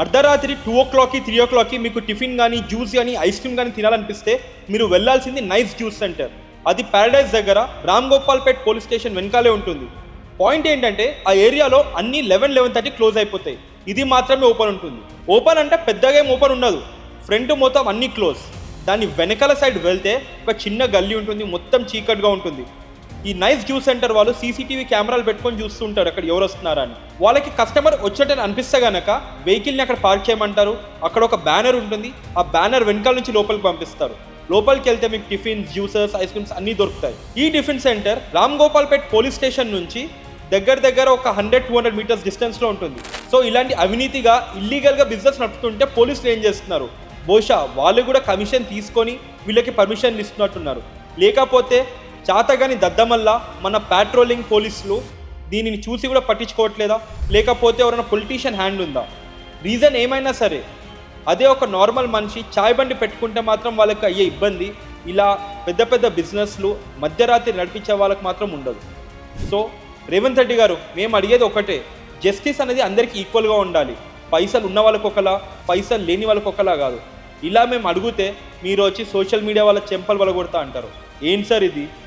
అర్ధరాత్రి టూ ఓ క్లాక్కి త్రీ ఓ క్లాక్కి మీకు టిఫిన్ కానీ జ్యూస్ కానీ ఐస్ క్రీమ్ కానీ తినాలనిపిస్తే మీరు వెళ్ళాల్సింది నైస్ జ్యూస్ సెంటర్. అది ప్యారడైజ్ దగ్గర రామ్ గోపాల్పేట్ పోలీస్ స్టేషన్ వెనకాలే ఉంటుంది. పాయింట్ ఏంటంటే ఆ ఏరియాలో అన్ని లెవెన్ లెవెన్ థర్టీ క్లోజ్ అయిపోతాయి. ఇది మాత్రమే ఓపెన్ ఉంటుంది. ఓపెన్ అంటే పెద్దగా ఏం ఓపెన్ ఉండదు. ఫ్రంట్ మొత్తం అన్ని క్లోజ్. దాని వెనకాల సైడ్ వెళ్తే ఒక చిన్న గల్లీ ఉంటుంది. మొత్తం చీకట్గా ఉంటుంది. ఈ నైస్ జ్యూస్ సెంటర్ వాళ్ళు సీసీటీవీ కెమెరాలు పెట్టుకొని చూస్తుంటారు అక్కడ ఎవరు వస్తున్నారని. అని వాళ్ళకి కస్టమర్ వచ్చేటని అనిపిస్తే గనక వెహికల్ని అక్కడ పార్క్ చేయమంటారు. అక్కడ ఒక బ్యానర్ ఉంటుంది. ఆ బ్యానర్ వెనకాల నుంచి లోపలికి పంపిస్తారు. లోపలికి వెళ్తే మీకు టిఫిన్స్ జ్యూసెస్ ఐస్ క్రీమ్స్ అన్నీ దొరుకుతాయి. ఈ tiffin centre Ram Gopalpet police station నుంచి దగ్గర దగ్గర ఒక హండ్రెడ్ టూ హండ్రెడ్ మీటర్స్ డిస్టెన్స్లో ఉంటుంది. సో ఇలాంటి అవినీతిగా ఇల్లీగల్గా బిజినెస్ నడుపుతుంటే పోలీసులు ఏం చేస్తున్నారు? బహుశా వాళ్ళు కూడా కమిషన్ తీసుకొని వీళ్ళకి పర్మిషన్లు ఇస్తున్నట్టున్నారు. లేకపోతే చాతగాని దద్దమల్ల మన పాట్రోలింగ్ పోలీసులు దీనిని చూసి కూడా పట్టించుకోవట్లేదా? లేకపోతే ఎవరైనా పొలిటీషియన్ హ్యాండ్ ఉందా? రీజన్ ఏమైనా సరే అదే ఒక నార్మల్ మనిషి చాయ్ బండి పెట్టుకుంటే మాత్రం వాళ్ళకి అయ్యే ఇబ్బంది. ఇలా పెద్ద పెద్ద బిజినెస్లు మధ్యరాత్రి నడిపించే వాళ్ళకి మాత్రం ఉండదు. సో రేవంత్ రెడ్డి గారు మేము అడిగేది ఒకటే జస్టిస్ అనేది అందరికీ ఈక్వల్గా ఉండాలి. పైసలు ఉన్న వాళ్ళకి ఒకలా పైసలు లేని వాళ్ళకి ఒకలా కాదు. ఇలా మేము అడిగితే మీరు వచ్చి సోషల్ మీడియా వాళ్ళ చెంపలు వలగొడతా అంటారు. ఏంటి సార్ ఇది?